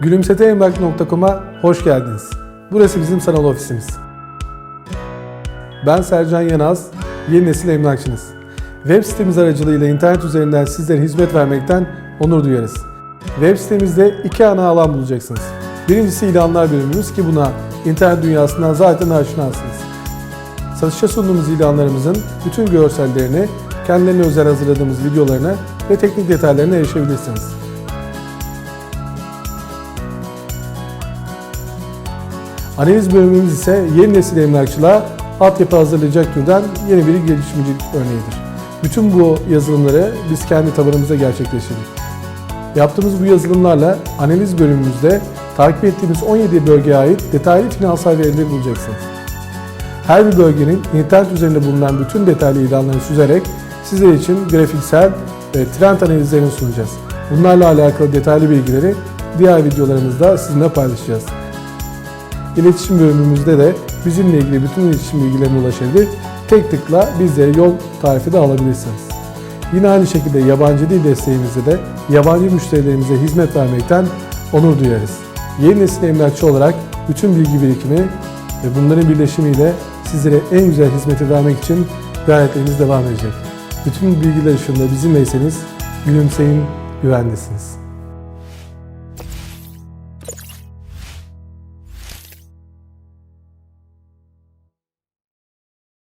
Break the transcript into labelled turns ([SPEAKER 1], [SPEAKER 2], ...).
[SPEAKER 1] Gülümseteemlak.com'a hoş geldiniz. Burası bizim sanal ofisimiz. Ben Sercan Yanaz, yeni nesil emlakçınız. Web sitemiz aracılığıyla internet üzerinden sizlere hizmet vermekten onur duyarız. Web sitemizde iki ana alan bulacaksınız. Birincisi ilanlar bölümümüz ki buna internet dünyasından zaten aşinasınız. Satışa sunduğumuz ilanlarımızın bütün görsellerini, kendilerine özel hazırladığımız videolarına ve teknik detaylarına erişebilirsiniz. Analiz bölümümüz ise yeni nesil emlakçılığa altyapı hazırlayacak türden yeni bir gelişimcilik örneğidir. Bütün bu yazılımları biz kendi tabanımızda gerçekleştirdik. Yaptığımız bu yazılımlarla analiz bölümümüzde takip ettiğimiz 17 bölgeye ait detaylı finansal verileri bulacaksınız. Her bir bölgenin internet üzerinde bulunan bütün detaylı ilanlarını süzerek sizler için grafiksel ve trend analizlerini sunacağız. Bunlarla alakalı detaylı bilgileri diğer videolarımızda sizinle paylaşacağız. İletişim bölümümüzde de bizimle ilgili bütün iletişim bilgilerine ulaşabilir, tek tıkla bizlere yol tarifi de alabilirsiniz. Yine aynı şekilde yabancı dil desteğimizde de yabancı müşterilerimize hizmet vermekten onur duyarız. Yeni nesil emlakçı olarak bütün bilgi birikimi ve bunların birleşimiyle sizlere en güzel hizmeti vermek için gayretlerimiz devam edecek. Bütün bilgiler ışığında bizimleyseniz gülümseyin, güvendesiniz.